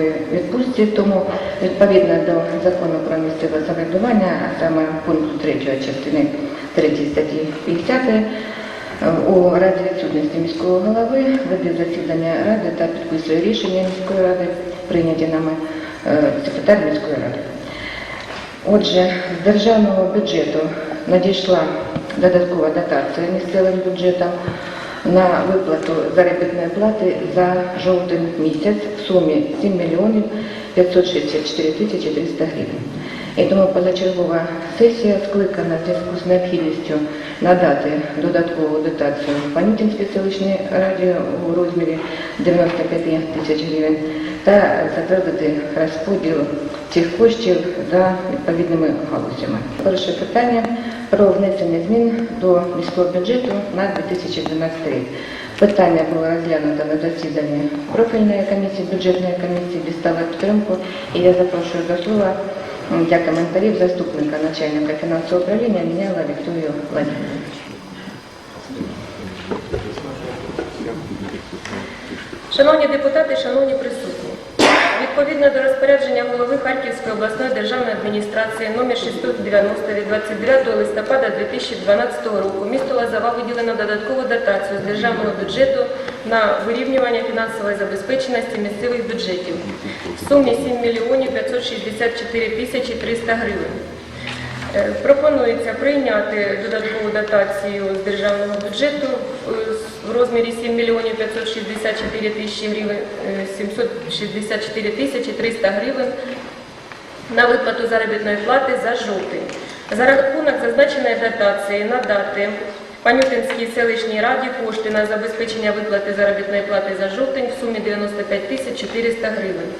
зимовій відпустці, тому відповідно до закону про місцеве самоврядування, а саме пункту 3 частини 3 статті 50, е, у разі відсутності міського голови веде засідання ради та підписує рішення міської ради, прийняті нами е, секретар міської ради. Отже, з державного бюджету надійшла додаткова дотація місцевим бюджетам на виплату заробітної плати за жовтий місяць в сумі 7 мільйонів 564 тисячі 300 гривень. І тому позачергова сесія скликана в зв'язку з необхідністю надати додаткову дотацію Панютинській селищній раді у розмірі 95 тисяч гривень та затвердити розподіл цих коштів за відповідними галузями. Перше питання про внесення змін до міського бюджету на 2012 рік. Питання було розглянуто на засіданні профільної комісії, бюджетної комісії, дістала підтримку, і я запрошую до слова для коментарів заступника начальника фінансового управління Міняла Вікторію Владимировну. Шановні депутати, шановні присутні, відповідно до розпорядження голови Харківської обласної державної адміністрації номер 690 від 29 листопада 2012 року місту Лазова виділено додаткову дотацію з державного бюджету на вирівнювання фінансової забезпеченості місцевих бюджетів в сумі 7 мільйонів 564 тисячі 300 гривень. Е, Пропонується прийняти додаткову дотацію з державного бюджету е, в розмірі 7 мільйонів 564 тисячі гривень, е, 764 тисячі 300 гривень на виплату заробітної плати за жовтень. За рахунок зазначеної дотації надати Панютинській селищній раді кошти на забезпечення виплати заробітної плати за жовтень в сумі 95 тисяч 400 гривень.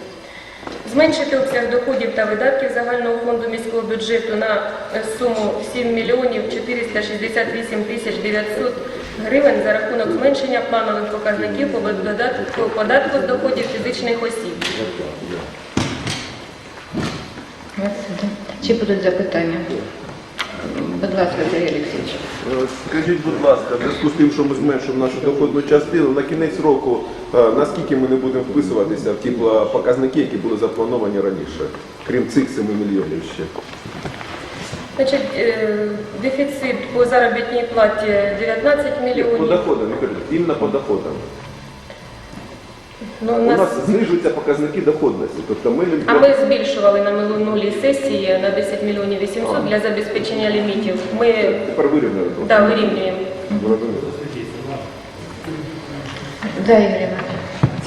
Зменшити обсяг доходів та видатків загального фонду міського бюджету на суму 7 мільйонів 468 тисяч 900 гривень за рахунок зменшення планових показників по податку з доходів фізичних осіб. Чи будуть запитання? Будь ласка, Сергій Олексійович. Е, Скажіть, будь ласка, в зв'язку з тим, що ми зменшуємо нашу доходну частину, на кінець року е, наскільки ми не будемо вписуватися в ті показники, які були заплановані раніше, крім цих 7 мільйонів ще? Значить, е, дефіцит по заробітній платі 19 По мільйонів. доходам, я кажу, іменно по доходам. Ну, у У нас... нас знижуються показники доходності. Тобто ми А ми збільшували на минулій сесії на 10 мільйонів 800 для забезпечення лімітів. Ми тепер вирівняли трохи. да, вирівнюємо. Да, Ігор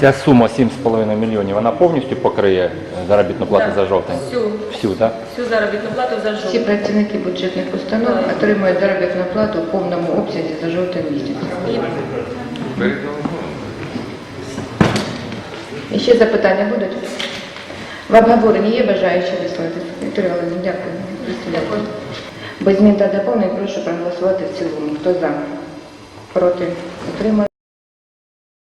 Ця сума 7,5 мільйонів, вона повністю покриє заробітну плату Так, за жовтень? Всю, Всю, так? всю заробітну плату за Всі працівники бюджетних установ Так. отримують заробітну плату в повному обсязі за жовтий місяць. І І ще запитання будуть? В обговоренні є бажаючі висловитися? Вікторія Олегівна, дякую. Без змін та доповнень прошу проголосувати в цілому. Хто за? Проти? Утримали?